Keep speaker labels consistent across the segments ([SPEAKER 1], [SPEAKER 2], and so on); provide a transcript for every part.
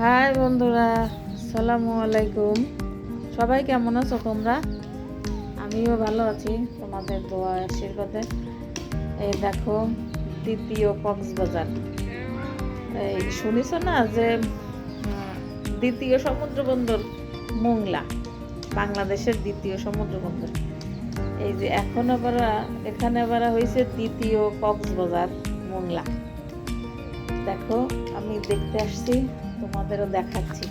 [SPEAKER 1] High বন্ধুরা সালামু আলাইকুম। সবাই কেমন আছো তোমরা? আমিও ভালো আছি, তোমাদের দোয়া আশীর্বাদে। এই দেখো, দ্বিতীয় কক্সবাজার। এই শুনিছ না যে দ্বিতীয় সমুদ্র বন্দর মোংলা? বাংলাদেশের দ্বিতীয় সমুদ্র বন্দর এই যে এখন আবার এখানে আবার হয়েছে দ্বিতীয় কক্সবাজার মোংলা। দেখো, আমি দেখতে আসছি। তোমাদেরও দেখাচ্ছি।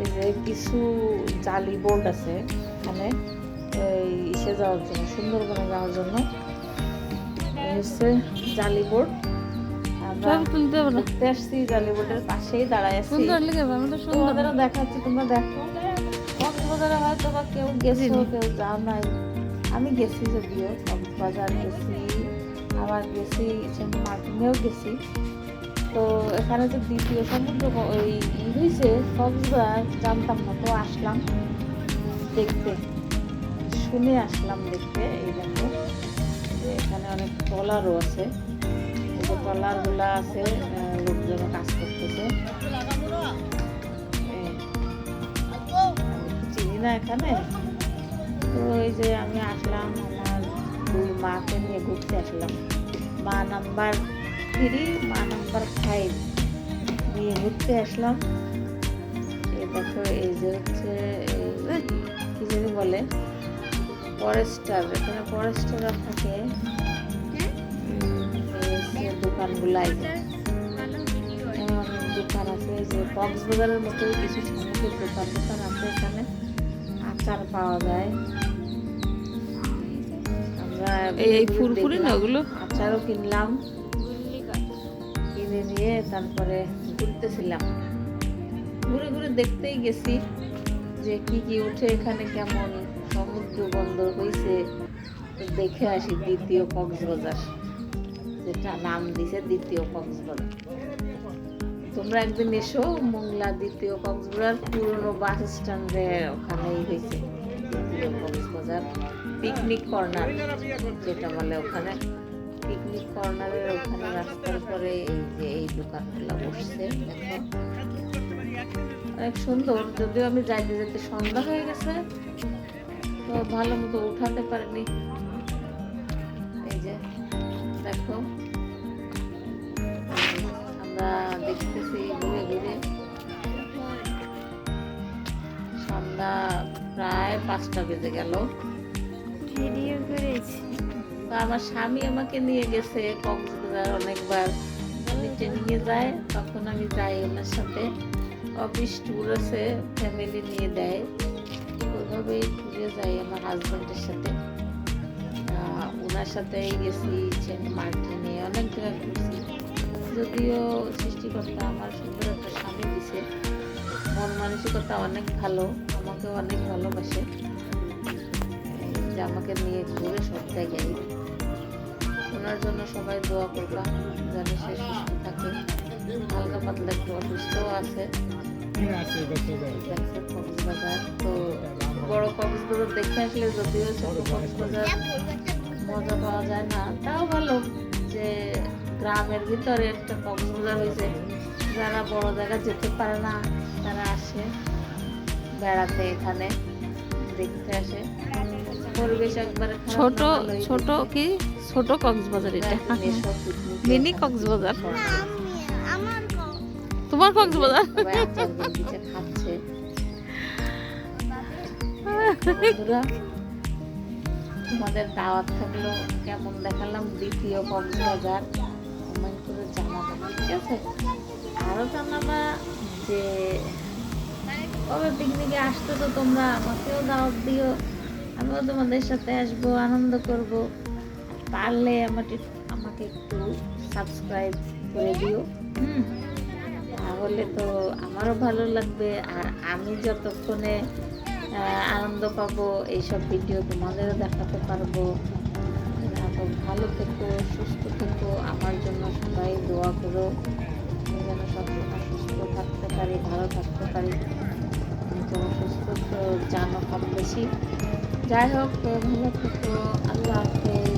[SPEAKER 1] এই যে কিছু জালি বোর্ড আছে এখানে এই ইসে যাওয়ার জন্য সুন্দরবনে যাওয়ার জন্য। হচ্ছে জালি বোর্ড। আসছি জালি বোর্ডের পাশেই দাঁড়ায় আছি। তোমাদেরও দেখাচ্ছি তোমরা দেখো। কক্সবাজারে হয়তো বা কেউ গেছো। কেউ যাও নাই। আমি গেছি যদিও কক্সবাজার গেছি আবার গেছি মার্টিনেও গেছি। তো এখানে যে দ্বিতীয় সমুদ্র ওই হয়েছে, কক্সবাজার, জানতাম না, তো আসলাম। দেখতে, শুনে আসলাম দেখতে, এই দেখো। এখানে অনেক ট্রলারও আছে। এই ট্রলারগুলো আছে লোকজন কাজ করতেছে। চিনি না এখানে। তো এই যে আমি আসলাম, আমার দুই মাকে নিয়ে ঘুরতে আসলাম। মা নাম্বার থ্রি মা নাম্বার ফাইভ নিয়ে ঘুরতে আসলাম। এই দেখো এই যে হচ্ছে এই কি যদি বলে ফরেস্টার এখানে ফরেস্টাররা থাকে। দোকানগুলাই দোকান আছে এই যে কক্সবাজারের মতো কিছু সামগ্রিক দোকান দোকান আছে এখানে আচার পাওয়া যায়। আমরা
[SPEAKER 2] এই ফুরফুরি না ওগুলো?
[SPEAKER 1] আচারও কিনলাম। কিনে নিয়ে তারপরে ঘুরতেছিলাম। ঘুরে ঘুরে দেখতেই গেছি যে কি কি উঠে এখানে কেমন সমুদ্র বন্দর হয়েছে দেখে আসি দ্বিতীয় কক্সবাজার, যেটা নাম দিছে দ্বিতীয় কক্সবাজার। তোমরা একদিন এসো মোংলা দ্বিতীয় কক্সবাজার, পুরনো বাস স্ট্যান্ডে ওখানেই হয়েছে দ্বিতীয় কক্সবাজার, পিকনিক কর্নার যেটা বলে ওখানে। পিকনিক কর্নারের ওখানে রাস্তার পরে এই যে এই দোকানগুলো বসছে, দেখো। অনেক সুন্দর, যদিও আমি যাইতে যেতে সন্ধ্যা হয়ে গেছে, তো ভালো মতো উঠাতে পারিনি। এই যে, দেখো। আমরা দেখতেছি ঘুরে ঘুরে। সন্ধ্যা প্রায় পাঁচটা বেজে গেল।
[SPEAKER 2] ভিডিও করেছি।
[SPEAKER 1] তো আমার স্বামী আমাকে নিয়ে গেছে কক্সবাজার অনেকবার। উনি ট্রেনিংয়ে যায় তখন আমি যাই ওনার সাথে। অফিস ট্যুর আছে ফ্যামিলি নিয়ে দেয়। ওইভাবেই ট্যুরে যাই আমার হাজব্যান্ডের সাথে। ওনার সাথেই গেছি সেন্ট মার্টিনে অনেক জায়গায় ঘুরছি। যদিও সৃষ্টিকর্তা আমার সুন্দর একটা স্বামী দিছে। মন মানসিকতা অনেক ভালো আমাকে অনেক ভালোবাসে। যে আমাকে নিয়ে ঘুরে সব জায়গায়। ওনার জন্য সবাই দোয়া করবা যেন সে সুস্থ থাকে। হালকা পাতলা একটু অসুস্থও আছে। কক্সবাজার। তো বড় কক্সবাজার দেখে আসলে যদিও ছোট কক্সবাজার মজা পাওয়া যায় না তাও ভালো যে গ্রামের ভিতরে একটা কক্সবাজার হয়েছে। যারা বড় জায়গা যেতে পারে না তারা আসে বেড়াতে এখানে দেখতে আসে। পরিবেশ একবারে
[SPEAKER 2] ছোট ছোট কি? ছোট কক্সবাজার এটা। মিনি কক্সবাজার। তোমার কক্সবাজার?
[SPEAKER 1] তোমাদের দাওয়াত থাকল, কেমন দেখালাম দ্বিতীয় কক্সবাজার। কমেন্ট করে জানাবে, ঠিক আছে? আরও জানাবা যে, কবে পিকনিকে আসতে তো তোমরা আমাকেও দাওয়াত দিও। আমিও তোমাদের সাথে আসব, আনন্দ করব। পারলে আমাকে আমাকে একটু সাবস্ক্রাইব করে দিও। হুম। তাহলে তো আমারও ভালো লাগবে। আর আমি যতক্ষণে আনন্দ পাবো এইসব ভিডিও তোমাদেরও দেখাতে পারব। ভালো থেকো সুস্থ থেকো আমার জন্য সবাই দোয়া করো। আমি যেন সবসময় সুস্থ থাকতে পারি ভালো থাকতে পারি। তুমি তো সুস্থ তো জানো কম বেশি। যাই হোক ভালো থেকো আল্লাহ হাফেজ।